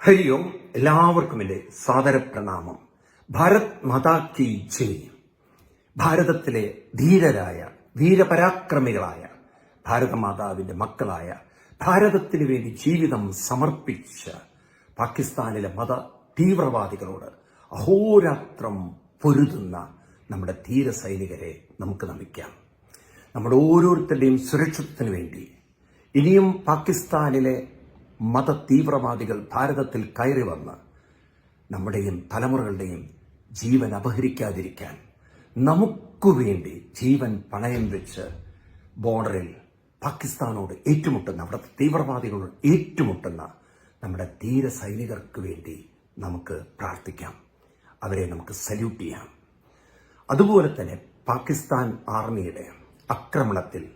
ഹരി ഓം എല്ലാവർക്കും എന്റെ സാദര പ്രണാമം ഭാരത് മാതാ കി ജയ്. ഭാരതത്തിലെ ധീരരായ വീരപരാക്രമികളായ ഭാരതമാതാവിന്റെ മക്കളായ ഭാരതത്തിന് വേണ്ടി ജീവിതം സമർപ്പിച്ച പാകിസ്ഥാനിലെ മത തീവ്രവാദികളോട് അഹോരാത്രം പൊരുതുന്ന നമ്മുടെ ധീര സൈനികരെ നമുക്ക് നമിക്കാം. നമ്മുടെ ഓരോരുത്തരുടെയും സുരക്ഷിതത്തിനു വേണ്ടി ഇനിയും പാകിസ്ഥാനിലെ മത തീവ്രവാദികൾ ഭാരതത്തിൽ കയറി വന്ന് നമ്മുടെയും തലമുറകളുടെയും ജീവൻ അപഹരിക്കാതിരിക്കാൻ നമുക്കു വേണ്ടി ജീവൻ പണയം വെച്ച് ബോർഡറിൽ പാകിസ്ഥാനോട് ഏറ്റുമുട്ടുന്ന അവിടുത്തെ തീവ്രവാദികളോട് ഏറ്റുമുട്ടുന്ന നമ്മുടെ ധീര സൈനികർക്ക് വേണ്ടി നമുക്ക് പ്രാർത്ഥിക്കാം. അവരെ നമുക്ക് സല്യൂട്ട് ചെയ്യാം. അതുപോലെ തന്നെ പാകിസ്ഥാൻ ആർമിയുടെ ആക്രമണത്തിൽ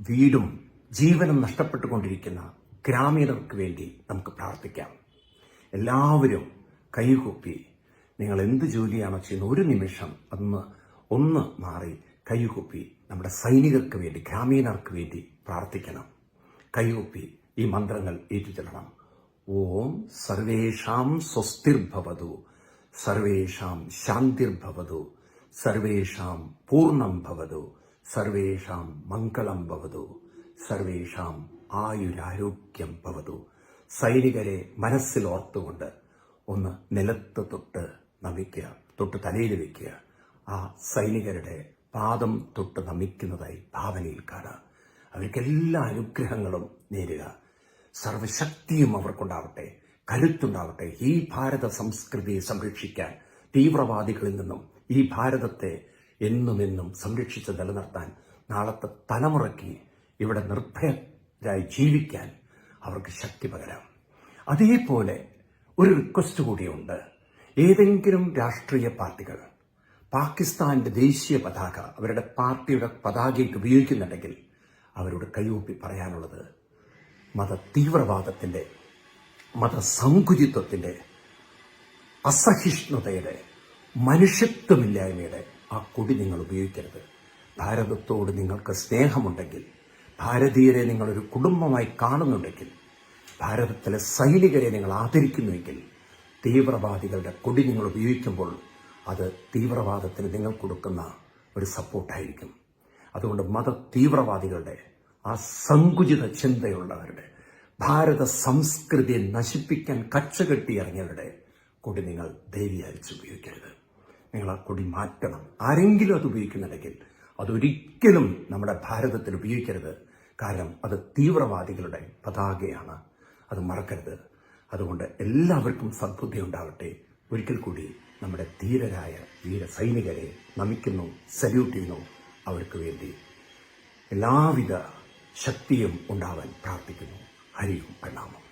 വീടും ജീവനും നഷ്ടപ്പെട്ടുകൊണ്ടിരിക്കുന്ന ഗ്രാമീണർക്ക് വേണ്ടി നമുക്ക് പ്രാർത്ഥിക്കാം. എല്ലാവരും കൈകൊപ്പി നിങ്ങൾ എന്ത് ജോലിയാണോ ചെയ്യുന്നത് ഒരു നിമിഷം അന്ന് ഒന്ന് മാറി കൈകൊപ്പി നമ്മുടെ സൈനികർക്ക് വേണ്ടി ഗ്രാമീണർക്ക് വേണ്ടി പ്രാർത്ഥിക്കണം. കൈകൊപ്പി ഈ മന്ത്രങ്ങൾ ഏറ്റുചൊല്ലണം. ഓം സർവേഷാം സ്വസ്തിർഭവതു സർവേഷാം ശാന്തിർഭവതു സർവേഷാം പൂർണം ഭവതു സർവേഷാം മംഗളം ഭവതു സർവേഷാം ആയുരാരോഗ്യം ഭവതു. സൈനികരെ മനസ്സിൽ ഓർത്തുകൊണ്ട് ഒന്ന് നിലത്ത് തൊട്ട് നമിക്കുക തൊട്ട് തലയിൽ വയ്ക്കുക ആ സൈനികരുടെ പാദം തൊട്ട് നമിക്കുന്നതായി ഭാവനയിൽ കാണുക അവർക്ക് എല്ലാ അനുഗ്രഹങ്ങളും നേരുക. സർവശക്തിയും അവർക്കുണ്ടാവട്ടെ കരുത്തുണ്ടാവട്ടെ. ഈ ഭാരത സംസ്കൃതിയെ സംരക്ഷിക്കാൻ തീവ്രവാദികളിൽ നിന്നും ഈ ഭാരതത്തെ എന്നും എന്നും സംരക്ഷിച്ച് നിലനിർത്താൻ നാളത്തെ തലമുറയ്ക്ക് ഇവിടെ നിർഭയരായി ജീവിക്കാൻ അവർക്ക് ശക്തി പകരാം. അതേപോലെ ഒരു റിക്വസ്റ്റ് കൂടിയുണ്ട്. ഏതെങ്കിലും രാഷ്ട്രീയ പാർട്ടികൾ പാകിസ്ഥാന്റെ ദേശീയ പതാക അവരുടെ പാർട്ടിയുടെ പതാകയ്ക്ക് ഉപയോഗിക്കുന്നുണ്ടെങ്കിൽ അവരോട് കൈയൊപ്പി പറയാനുള്ളത് മത തീവ്രവാദത്തിന്റെ മതസങ്കുചിത്വത്തിന്റെ അസഹിഷ്ണുതയുടെ മനുഷ്യത്വമില്ലായ്മയുടെ ആ കൊടി നിങ്ങൾ ഉപയോഗിക്കരുത്. ഭാരതത്തോട് നിങ്ങൾക്ക് സ്നേഹമുണ്ടെങ്കിൽ ഭാരതീയരെ നിങ്ങളൊരു കുടുംബമായി കാണുന്നുണ്ടെങ്കിൽ ഭാരതത്തിലെ സൈനികരെ നിങ്ങൾ ആദരിക്കുന്നുവെങ്കിൽ തീവ്രവാദികളുടെ കൊടി നിങ്ങൾ ഉപയോഗിക്കുമ്പോൾ അത് തീവ്രവാദത്തിന് നിങ്ങൾ കൊടുക്കുന്ന ഒരു സപ്പോർട്ടായിരിക്കും. അതുകൊണ്ട് മത തീവ്രവാദികളുടെ ആ സങ്കുചിത ചിന്തയുള്ളവരുടെ ഭാരത സംസ്കൃതിയെ നശിപ്പിക്കാൻ കച്ചകെട്ടി ഇറങ്ങിയവരുടെ കൊടി നിങ്ങൾ ധൈര്യാരിച്ച് ഉപയോഗിക്കരുത്. നിങ്ങൾ ആ കൊടി മാറ്റണം. ആരെങ്കിലും അത് ഉപയോഗിക്കുന്നുണ്ടെങ്കിൽ അതൊരിക്കലും നമ്മുടെ ഭാരതത്തിൽ ഉപയോഗിക്കരുത്. കാരണം അത് തീവ്രവാദികളുടെ പതാകയാണ്. അത് മറക്കരുത്. അതുകൊണ്ട് എല്ലാവർക്കും സദ്ബുദ്ധി ഉണ്ടാവട്ടെ. ഒരിക്കൽ കൂടി നമ്മുടെ ധീരരായ വീര സൈനികരെ നമിക്കുന്നു സല്യൂട്ട് ചെയ്യുന്നു. അവർക്ക് വേണ്ടി എല്ലാവിധ ശക്തിയും ഉണ്ടാവാൻ പ്രാർത്ഥിക്കുന്നു. ഹരിയും പ്രണാമം.